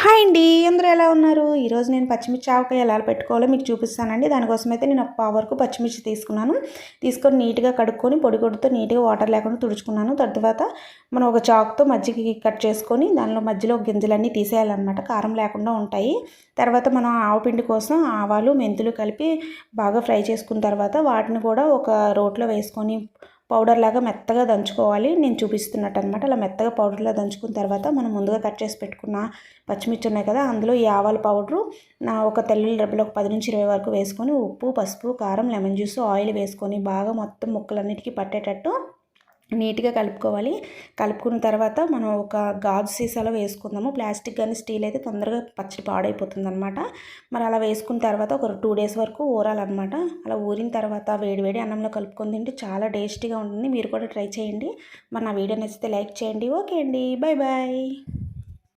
Hi అండి అందరూ ఎలా ఉన్నారు? ఈరోజు నేను పచ్చిమిర్చి ఆవకాయ ఎలా పెట్టుకోవాలో మీకు చూపిస్తానండి. దానికోసం అయితే నేను ఒక పావు వరకు పచ్చిమిర్చి తీసుకున్నాను. తీసుకొని నీట్గా కడుక్కొని పొడి కొడుతో నీట్గా వాటర్ లేకుండా తుడుచుకున్నాను. తర్వాత మనం ఒక చాక్తో మజ్జిగ కట్ చేసుకొని దానిలో మధ్యలో గింజలన్నీ తీసేయాలన్నమాట. కారం లేకుండా ఉంటాయి. తర్వాత మనం ఆవపిండి కోసం ఆవాలు మెంతులు కలిపి బాగా ఫ్రై చేసుకున్న తర్వాత వాటిని కూడా ఒక రోట్లో వేసుకొని పౌడర్ లాగా మెత్తగా దంచుకోవాలి. నేను చూపిస్తున్నట్టు అనమాట అలా మెత్తగా పౌడర్లా దంచుకున్న తర్వాత మనం ముందుగా కట్ చేసి పెట్టుకున్న పచ్చిమిర్చి ఉన్నాయి కదా అందులో ఈ ఆవాల పౌడరు నా ఒక తెల్లుల్లి రెబ్బలు ఒక పది నుంచి ఇరవై వరకు వేసుకొని ఉప్పు పసుపు కారం లెమన్ జ్యూస్ ఆయిల్ వేసుకొని బాగా మొత్తం ముక్కలన్నిటికీ పట్టేటట్టు నీట్గా కలుపుకోవాలి. కలుపుకున్న తర్వాత మనం ఒక గాజు సీసాలో వేసుకుందాము. ప్లాస్టిక్ కానీ స్టీల్ అయితే తొందరగా పచ్చడి పాడైపోతుంది అనమాట మరి అలా వేసుకున్న తర్వాత ఒక టూ డేస్ వరకు ఊరాలన్నమాట. అలా ఊరిన తర్వాత వేడివేడి అన్నంలో కలుపుకొని తింటే చాలా టేస్టీగా ఉంటుంది. మీరు కూడా ట్రై చేయండి. మరి నా వీడియో నచ్చితే లైక్ చేయండి. ఓకే అండి. Bye bye